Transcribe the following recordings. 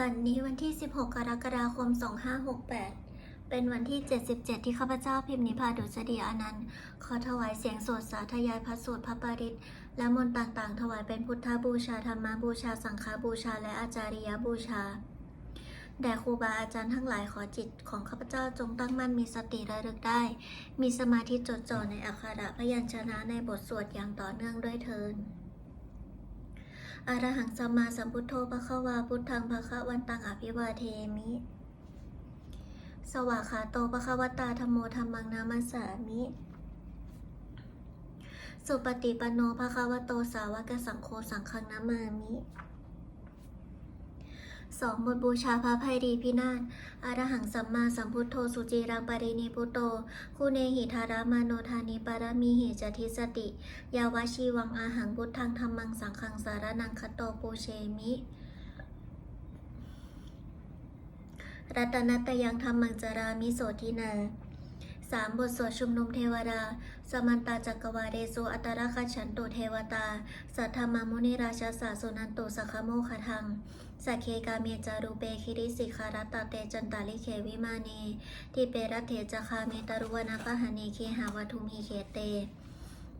บัดนนี้วันที่ 16 กรกฎาคม 2568 เป็นวันที่ 77 ที่ข้าพเจ้าพิมพ์นิพาดุษฎีอนันต์ ขอถวายเสียงสวดสาธยายพระสูตรพระปริตและมนต์ต่างๆ ถวายเป็นพุทธบูชา ธรรมบูชา สังฆบูชา และอาจาริยบูชา แด่ครูบาอาจารย์ทั้งหลายขอจิตของข้าพเจ้าจงตั้งมั่นมีสติระลึกได้ มีสมาธิจดจ่อในอักขระพยัญชนะในบทสวดอย่างต่อเนื่องด้วยเทิน อรหังสัมมาสัมพุทโธปะคะวาพุทธังภะคะวันตังอภิวาเทมิ สวากขาโตปะคะวตาธรรมโมธรรมังนามาสามิ สุปฏิปันโนภะคะวโตสาวกสังโฆสังฆังนามามิ สองบทบูชาพระภัยรีพินาศอรหังสัมมาสัมพุทโธสุจีรังปรินิพุโต คูเนหิธารามาโนธานิปารมีหิจทิสติ ยาวชีวังอาหังพุทธังธรรมังสังขังสารนังคโตปูเชมิรัตนัตยังธรรมังจารามิโสทินา สามบทสวดชุมนุมเทวดา สมันตาจักรวาเรสุอัตระคัจฉันตุเทวตา สัทธามามุนิราชาสาสุนันตุสัคขโมคทังสักเคกาเมจารุเปคิริสิคารตตาเตจันตาลิเขวิมาเนทิเปรัตเถจคาเมตารุวนาคหานีเคหาวัตุมีเขเต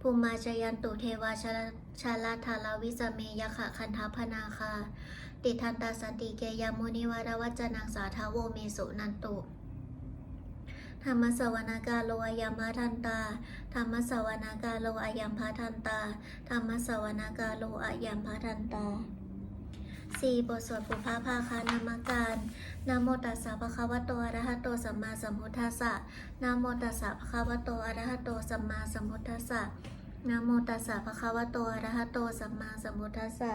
ภูมิมาจยันตุเทวาชาลชาลาธาลาวิสเมยขะคันทพนาคา ติทันตาสติเกยามุนิวารวัจนังสาทาโวเมสุนันตุ ธรรมสวนากาโลอายัมพาทันตา ธรรมสวนากาโลอายัมพาทันตา ธรรมสวนากาโลอายัมพาทันตาสี่บทสวดปุพาภาคานามการนโมตัสสะภะคะวะโตอะระหะโตสัมมาสัมพุทธัสสะนโมตัสสะภะคะวะโตอะระหะโตสัมมาสัมพุทธัสสะนโมตัสสะภะคะวะโตอะระหะโตสัมมาสัมพุทธัสสะ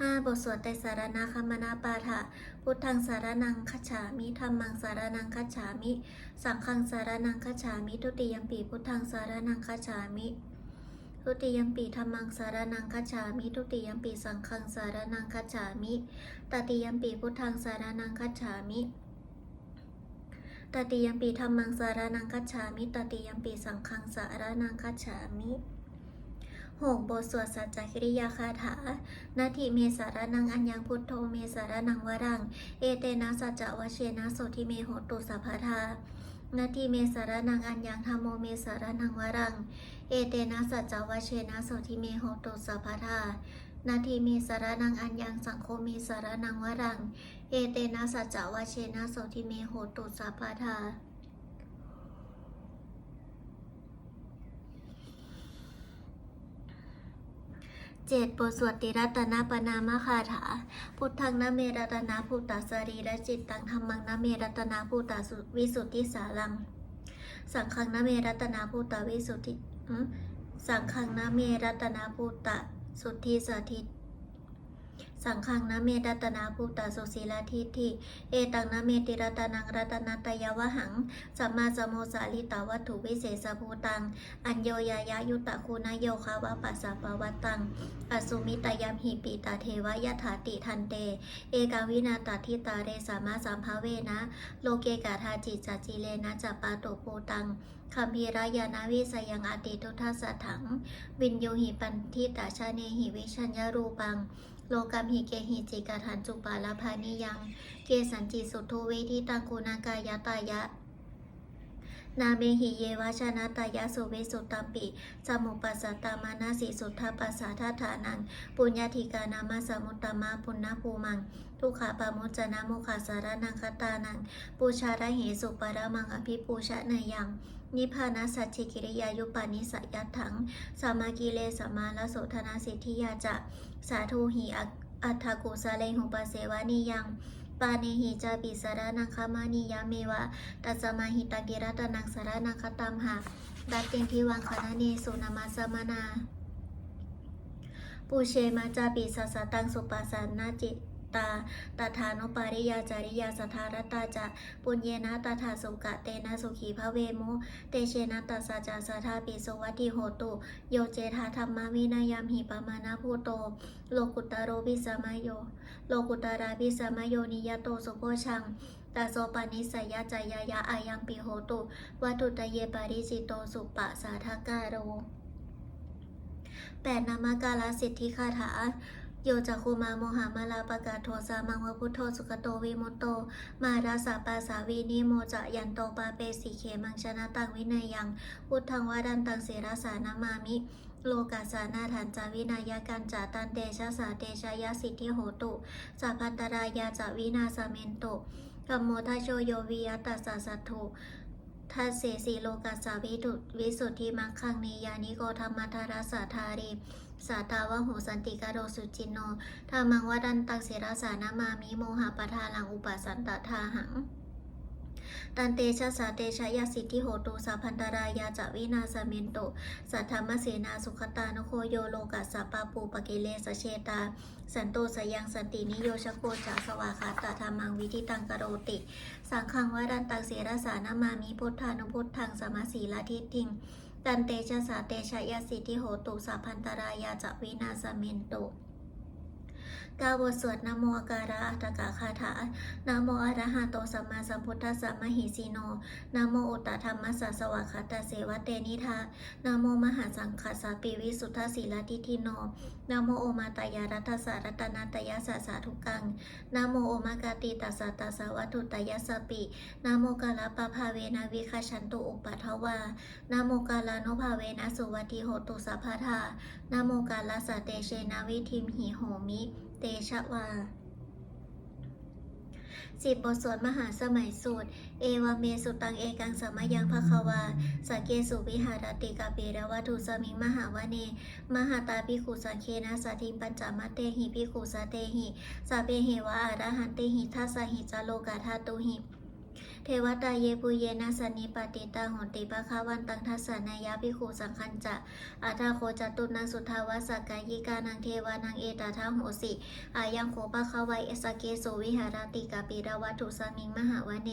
ห้าบทสวดไตรสารนาคมมนาปาฐะพุทธังสารนังคัจฉามิธรรมังสารนังคัจฉามิ สังฆังสารนังคัจฉามิทุติยมปีพุทธังสารนังคัจฉามิทุติยมปีธรรมังสารนังคัจฉามิทุติยมปีสังฆังสารนังคัจฉามิตติยมปีพุทธังสารนังคัจฉามิตติยมปีธรรมังสารนังคัจฉามิตติยมปีสังฆังสารนังคัจฉามิ หกบทสวดสัจจคิริยาคาถา นาทิเมสารนังอัญญังพุทโธเมสารนังวรัง เอเตนะสัจจวเชนะโสทิเมโหตุสัพพทานาทิเมสารนังอัญญังธรรมโมเมสารนังวรัง เอเตนะสัจจวเชนะโสทิเมโหตุสัพพทานาทีเมสารนังอัญญังสังโฆเมสารนังวรัง เอเตนะสัจจวเชนะโสทิเมโหตุสัพพทา เจ็ดบทสวดติรัตนาปนามคาถา พุทธังนะเมรัตนาภูตาสรีและจิตตังธรรมังนะเมรัตนาภูตาสุวิสุทธิสารัง สังฆังนะเมรัตนาภูตาวิสุทธิสังฆังนะเมรัตนาภูตาสุทธิสถิต สังฆังนะเมรัตนาภูตาสุศีลาทิฏฐิเอตังนะเมติรัตนังรัตนาตยวหังสัมมาสมโมสาลิตาวัตถุวิเศษภูตัง อัญโยยายายุตะคูนโยคาวะปัสสะปะวัตตัง อสุมิตายามหิปีตาเทวยถาติทันเต เอกาวินาตทิตาเรสามาสัมภเวนะ โลเกกาธาจิจัจจิเลนะจัปปาโตโปตังคัมภีรายานาวิสยังอาติทุทัสสะถัง วินโยหิปันทิตาชาเนหิวิชัญญารูปัง โลกัมหิเกหิจิกาทันจุปาลาภานิยัง เกสันจิสุทุเวทิตังกูนากายตายะ นาเมหิเยวาชนะตายาสุเวสุตัมปิ สมุปัสสตามานาสิสุทธปัสสะทาฐานัง ปุญญาธิกานามาสมุตตมะปุณณภูมัง ทุกขาปามุจนะโมคาสารนังคตานัง ปูชาระเหสุปาระมังอภิปูชะเนยยังนิพานัสสัจฉิกิริยายุปานิสยัตถังสามากิเลสมาลโสธนาสิทธิยาจะ สาธุหิอัตอัฏฐกุสาเลหุปเสวานิยัง ปานิหิจาปิสารนังคามานิยาเมวะตัสมาหิตากิรัตนังสารนังคตามหะดัตติงทิวังคณเนสุนามาสมานา ปูเชมาจาปิสัสะตังสุปัสสนาจิ ตาตถานุปาริยาจาริยาสทารตาจะปุญเยนะตถาสุกะเตนะสุขีพระเวมุเตเชนะตัสสะจาสทาปิสวัติโหตุ โยเจธาธรรมวินายามหิปมานาภูโต โลกุตตโรวิสมายโย โลกุตตราวิสมายโยนิยโตสุโพชังตาโซปานิสยาจายายะอายังปิโหตุวัตุตเยปาริจิโตสุปะสาทากาโรแปดนามการสิทธิคาถา โยจักคุมาโมหามาลาปะกาโทสามังวะพุทโธสุขโตวิมุตโต มาราสาปาสาวีนิโมจะยันโตปาเปสีเขมังชนะตังวินัยยังพุทธังวาดันตังเสราสานามามิโลกาสานาฐานจาวินายกันจาตันเตชะสาเตชะยะสิทธิโหตุสัพันตรายาจาวินาสเมนโตกัมโมทาโชโยวิยตัสสะสัตถุทัสเสสีโลกัสาวิตุวิสุทธิมังคังเนยานิโกธรรมทาราสาธารี สาตาวะโหสันติกาโดสุจินโนธรรมังวดันตังเสราสานามามิโมหะปะทาลังอุปสันตทาหังตันเตชะสาเตชะยาสิทธิโหตุสาพันตรายาจาวินาสเมนโต สัทธรรมเสนาสุขตานโคโยโลกัสสปาปูปะกิเลสเชตา สันโตสยังสันตินิโยชโกจาสวาคาตธรรมังวิธิตังกโรติ สังฆังวดันตังเสรสานามามิพุทธานุพุทธังสมาสีลาทิทิง ตันเตชะสาเตชะยาสิทธิโหตุสาพันตรายาจาวินาสเมนโตกาวทสวดนโมอาการะอัตตกะคาถานโมอระหะโตสัมมาสัมพุทธัสสะมหิสีโนนโมอุตตธรรมัสสะสวากขาตาเสวะเตนิทานโมมหาสังฆสาปิวิสุทธสีลทิทิโนนโมโอมาตายารัตสารัตนาตยาสสาธุกังนโมโอมากาติตัสสะตัสวัตุตยาสปินโมกาลปะภาเวนวิคชันตุอุปัทวานโมกาลานุภาเวนะสุวัติโหตุสัพพทานโมกาลสเตเชนวิทิมหิโหมิเตชะวาสิบบทสวดมหาสมัยสูตร เอวาเมสุตังเอกังสมยังภควาสกเกสุวิหารติกาเปรวัตุสมิงมหาวเน มหาตาพิขุสังเคนะสัทิปัญจมัตเตหิพิขุสาเตหิสาเปเหวะอาระหันเตหิทัสสหิจโลกาธาตุหิ เทวตาเยปุเยนะสนิปติตาโหติปะคาวันตังทัสสนายาภิกขุสังคันจะอาทาโคจตุนังสุทาวาสกายิกานังเทวานังเอตาทาโหสิอายังโคปะคาไวเอสเกโสวิหารติกาปิราวัตุสมิงมหาวเน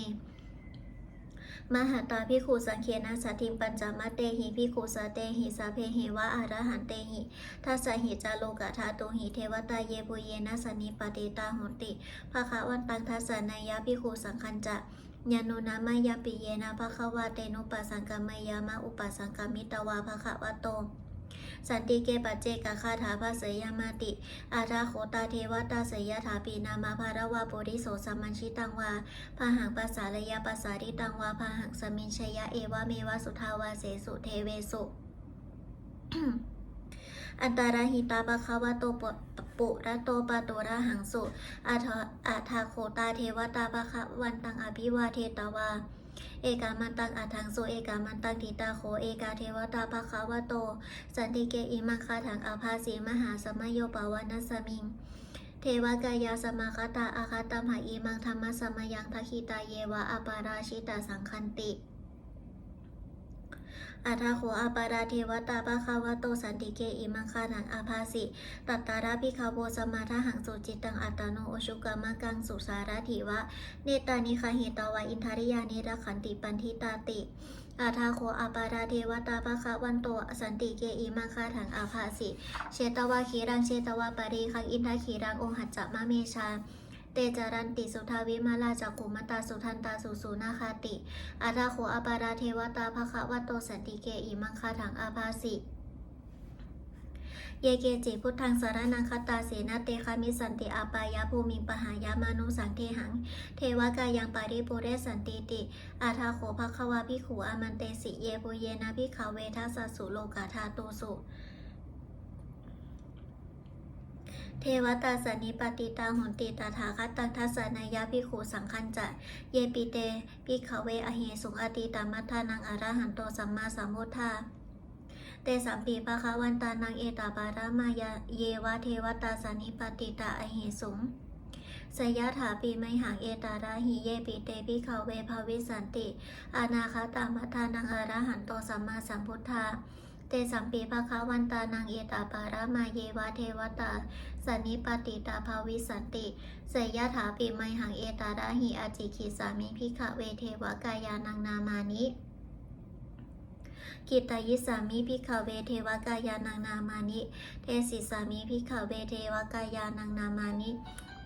มหาตาพิคูสังเคนะสัตถิงปัญจมาเตหิพิคูสาเตหิสาเพหิวะอารหันเตหิทัสหิจาโลกะธาตุหิเทวตาเยปุเยนะสนิปติตาโหติภาคะวันตังทัสนายะพิคูสังคันจะ ญานุนามายาปิเยนะภะคะวะเตนุปัสสังกามายามะอุปัสสังกามิตวาภะคะวะโต สันติเกปัจเจกคาถาภาเสยามาติ อาราโคตาเทวตาเสยถาปีนามาภารวาปุริโสสัมมัญชิตังวาพาหังภาษาระยะภาษาริตังวาพาหังสมินชยะเอวะเมวะสุทาวาเสสุเทเวสุ อันตาราหิตาปะคะวะโตปะปุระโตปะโตระหังสุอาทอาทาโคตาเทวตาปะคะวันตังอภิวาเทตวาเอกามันตังอัทังโสเอกามันตังทิตาโขเอกาเทวตาภคะวะโต สันติเกอิมังคาถังอาภาสีมหาสมโยปาวานัสสมิง เทวกายาสมาคตาอาคาตมหาอิมังธรรมสมยังทัคคิตาเยวะอปาราชิตาสังคันติ อัทาโขอาปาราเทวตาภคะวโตสันติเกอิมังคาถังอาภาสิ ตัตตาราภิกขโวสมาทหังสุจิตังอัตโนโอชุกามากังสุสารถิวะ เนตานิคาเหตวะอินทาริยานิรขันติปันทิตาติอาทาโคอาปาราเทวตาภคะวันโตสันติเกอิมังคาถังอาภาสิ เชตวาคีรังเชตวาปารีคังอินทาคีรังองหัจจะมะเมชา เตจารันติสุทาวิมาลาจักขุมตาสุทันตาสุสูนาคาติอาทาโคอปาราเทวตาภคะวันโตสันติเกอิมังคาถังอาภาสิเยเกจิพุทธังสารนังคตาเสนาเตคามิสันติอาปายาภูมิปหายามานุสังเทหัง เทวกายังปาริปุเรสันติติ อาทาโขภควาพิขูอามันเตสิเยปุเยนะพิขาเวทัสสสุโลกาธาตุสุ เทวตาสนิปติตาหุนติตาถาคตังทัสสนายาพิขูสังคันจะ เยปิเตพิขเวอเหสุงอติตามัทานังอรหันโตสัมมาสัมพุทธาเตสัมปีปะคะวันตานังเอตาปารามายาเยวะเทวตาสนิปติตาอเหสุงสยถาปีไมหังเอตาราหิเยปิเตปิเขาเวภาวิสันติ อานาคาตามัทานังอรหันโตสัมมาสัมพุทธา ตสัมปีปะคะวันตานังเอตาปารามาเยวะเทวตาสนิปติตาภาวิสันติเสยถาปีไมหังเอตาราหิอาจิคิสามิพิขะเวเทวกายานังนามานิกิตายิสามิพิขเวเทวกายานังนามานิ เทสิสามิพิขเวเทวกายานังนามานิ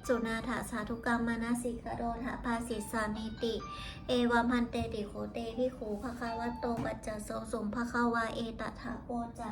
สุนาถาสาธุกรรมมานาสิกโรถาภาสิสานิติ เอวัมพันเตติโคเตพิขูภควะโตปัจจโสสุมภควาเอตถาโปจะ